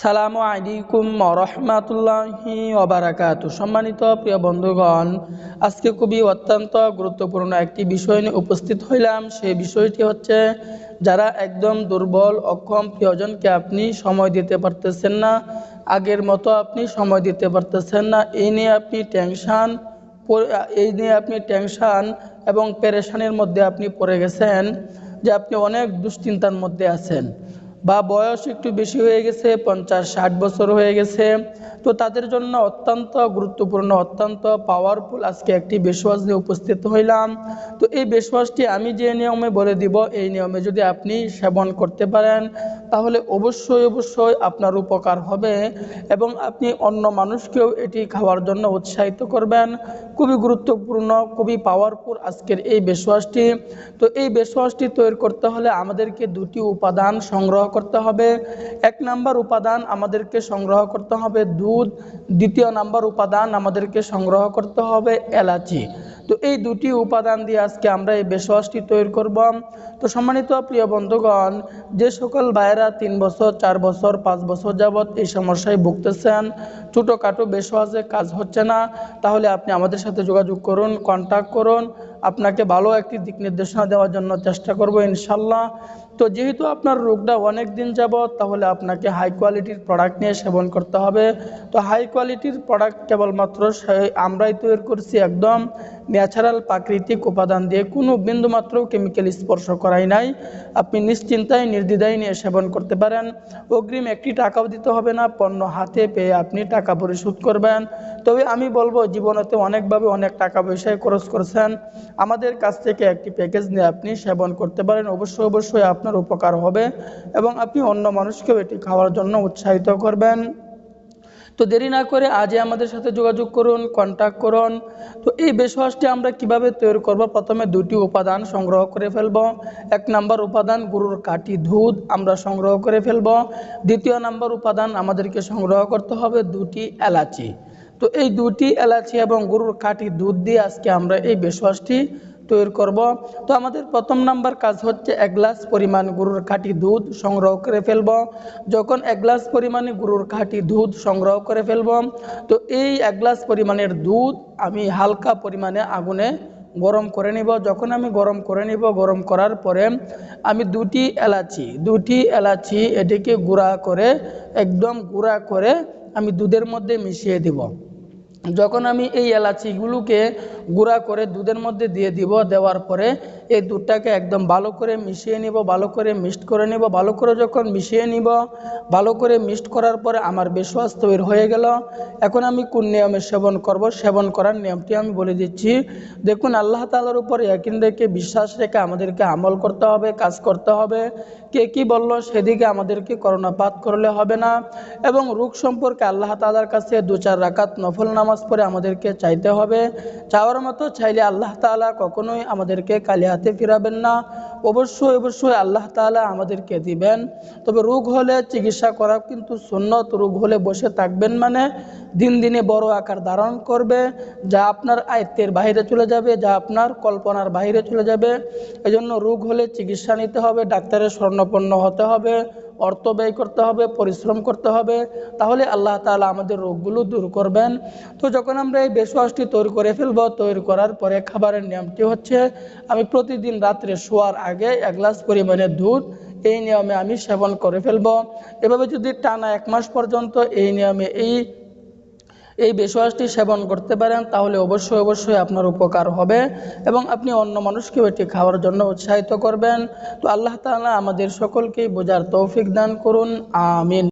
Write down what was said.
সালামু আলাইকুম রহমাতুল্লাহি ওবারাকাত সম্মানিত প্রিয় বন্ধুগণ, আজকে খুবই অত্যন্ত গুরুত্বপূর্ণ একটি বিষয় নিয়ে উপস্থিত হইলাম। সেই বিষয়টি হচ্ছে, যারা একদম দুর্বল, অক্ষম প্রিয়জনকে আপনি সময় দিতে পারতেছেন না, আগের মতো আপনি সময় দিতে পারতেছেন না, এই নিয়ে আপনি টেনশান এই নিয়ে আপনি টেনশান এবং পেরেশানির মধ্যে আপনি পড়ে গেছেন যে আপনি অনেক দুশ্চিন্তার মধ্যে আছেন। বা বয়স একটু বেশি হয়ে গেছে, পঞ্চাশ, ষাট বছর হয়ে গেছে, তো তাদের জন্য অত্যন্ত গুরুত্বপূর্ণ, অত্যন্ত পাওয়ারফুল আজকে একটি বেশওয়াজ নিয়ে উপস্থিত হইলাম। তো এই বেশওয়াজটি আমি যে নিয়মে বলে দিব, এই নিয়মে যদি আপনি সেবন করতে পারেন, তাহলে অবশ্যই অবশ্যই আপনার উপকার হবে এবং আপনি অন্য মানুষকেও এটি খাওয়ার জন্য উৎসাহিত করবেন। খুবই গুরুত্বপূর্ণ, খুবই পাওয়ারফুল আজকের এই বেশওয়াজটি। তো এই বেশওয়াজটি তৈরি করতে হলে আমাদেরকে দুটি উপাদান সংগ্রহ করতে হবে। এক নাম্বার উপাদান আমাদেরকে সংগ্রহ করতে হবে দুধ। দ্বিতীয় নাম্বার উপাদান আমাদেরকে সংগ্রহ করতে হবে এলাচি। তো এই দুটি উপাদান দিয়ে আজকে আমরা এই বেশওয়াজটি তৈরি করব। তো সম্মানিত প্রিয় বন্ধুগণ, যে সকল ভাইয়েরা তিন বছর, চার বছর, পাঁচ বছর যাবৎ এই সমস্যায় ভুগতেছেন, ছোটোখাটো বেশওয়াজে কাজ হচ্ছে না, তাহলে আপনি আমাদের সাথে যোগাযোগ করুন কন্ট্যাক্ট করুন। আপনাকে ভালো একটি দিক নির্দেশনা দেওয়ার জন্য চেষ্টা করব ইনশাল্লাহ। তো যেহেতু আপনার রোগটা অনেক দিন যাবৎ, তাহলে আপনাকে হাই কোয়ালিটির প্রোডাক্ট নিয়ে সেবন করতে হবে। তো হাই কোয়ালিটির প্রোডাক্ট কেবলমাত্র আমরাই তৈরি করছি একদম ন্যাচারাল প্রাকৃতিক উপাদান দিয়ে। কোনো বিন্দুমাত্র কেমিক্যাল স্পর্শ করাই নাই। আপনি নিশ্চিন্তায়, নির্দ্বিধায় নিয়ে সেবন করতে পারেন। অগ্রিম একটি টাকাও দিতে হবে না, পণ্য হাতে পেয়ে আপনি টাকা পরিশোধ করবেন। তবে আমি বলব, জীবনেতে অনেকভাবে অনেক টাকা পয়সায় খরচ করছেন। আমাদের কাছ থেকে একটি প্যাকেজ নিয়ে আপনি সেবন করতে পারেন। অবশ্যই অবশ্যই আপনার উপকার হবে এবং আপনি অন্য মানুষকেও এটি খাওয়ার জন্য উৎসাহিত করবেন। তো দেরি না করে আজই আমাদের সাথে যোগাযোগ করুন কন্ট্যাক্ট করুন। তো এই বেশওয়াশটি আমরা কীভাবে তৈরি করব? প্রথমে দুটি উপাদান সংগ্রহ করে ফেলব। এক নাম্বার উপাদান গরুর কাটি দুধ আমরা সংগ্রহ করে ফেলব। দ্বিতীয় নাম্বার উপাদান আমাদেরকে সংগ্রহ করতে হবে দুটি এলাচি। তো এই দুটি এলাচি এবং গরুর কাটি দুধ দিয়ে আজকে আমরা এই বেশওয়াশটি তৈরি করব। তো আমাদের প্রথম নাম্বার কাজ হচ্ছে এক গ্লাস পরিমাণ গরুর খাঁটি দুধ সংগ্রহ করে ফেলব। যখন এক গ্লাস পরিমাণে গরুর খাঁটি দুধ সংগ্রহ করে ফেলব, তো এই এক গ্লাস পরিমাণের দুধ আমি হালকা পরিমাণে আগুনে গরম করে নিব। যখন আমি গরম করে নিব, গরম করার পরে আমি দুটি এলাচি দুটি এলাচি এটিকে গুঁড়া করে, একদম গুঁড়া করে আমি দুধের মধ্যে মিশিয়ে দিব। যখন আমি এই এলাচিগুলোকে গুঁড়া করে দুধের মধ্যে দিয়ে দিব, দেওয়ার পরে এই দুধটাকে একদম ভালো করে মিশিয়ে নিব, ভালো করে মিক্সড করে নিব, ভালো করে যখন মিশিয়ে নিব, ভালো করে মিক্সড করার পরে আমার বিশ্বাস তৈরি হয়ে গেল। এখন আমি কোন নিয়মে সেবন করব, সেবন করার নিয়মটি আমি বলে দিচ্ছি। দেখুন, আল্লাহ তালার উপর একিন রেখে বিশ্বাস রেখে আমাদেরকে আমল করতে হবে, কাজ করতে হবে। কে কি বলল, সেদিকে আমাদেরকে করোনাপাত করলে হবে না। এবং রোগ সম্পর্কে আল্লাহ তালার কাছে দু চার রাকাত নফল নামাজ পড়ে আমাদেরকে চাইতে হবে। চাওয়ার মতো চাইলে আল্লাহ তালা কখনোই আমাদেরকে কালিয়া হাতে ফিরাবেন না। অবশ্যই অবশ্যই আল্লাহ তালা আমাদেরকে দিবেন। তবে রোগ হলে চিকিৎসা করা কিন্তু সুন্নত। রোগ হলে বসে থাকবেন মানে দিন দিনে বড় আকার ধারণ করবে। যা আপনার আয়ত্তের বাইরে চলে যাবে, যা আপনার কল্পনার বাইরে চলে যাবে। এজন্য রোগ হলে চিকিৎসা নিতে হবে, ডাক্তারের স্বর্ণপন্ন হতে হবে। অর্থ ব্যয় করতে হবে, পরিশ্রম করতে হবে, তাহলে আল্লাহ তালা আমাদের রোগগুলো দূর করবেন। তো যখন আমরা এই বেশওয়াশটি তৈরি করে ফেলব, তৈরি করার পরে খাবারের নিয়মটি হচ্ছে, আমি প্রতিদিন রাত্রে শোয়ার আগে এক গ্লাস পরিমাণে দুধ, এই নিয়মে আমি সেবন করে ফেলব। এভাবে যদি টানা এক মাস পর্যন্ত এই নিয়মে এই এই বেশওয়াশটি সেবন করতে পারেন, তাহলে অবশ্যই অবশ্যই আপনার উপকার হবে এবং আপনি অন্য মানুষকেও এটি খাওয়ার জন্য উৎসাহিত করবেন। তো আল্লাহ তালা আমাদের সকলকেই বোঝার তৌফিক দান করুন। আমিন।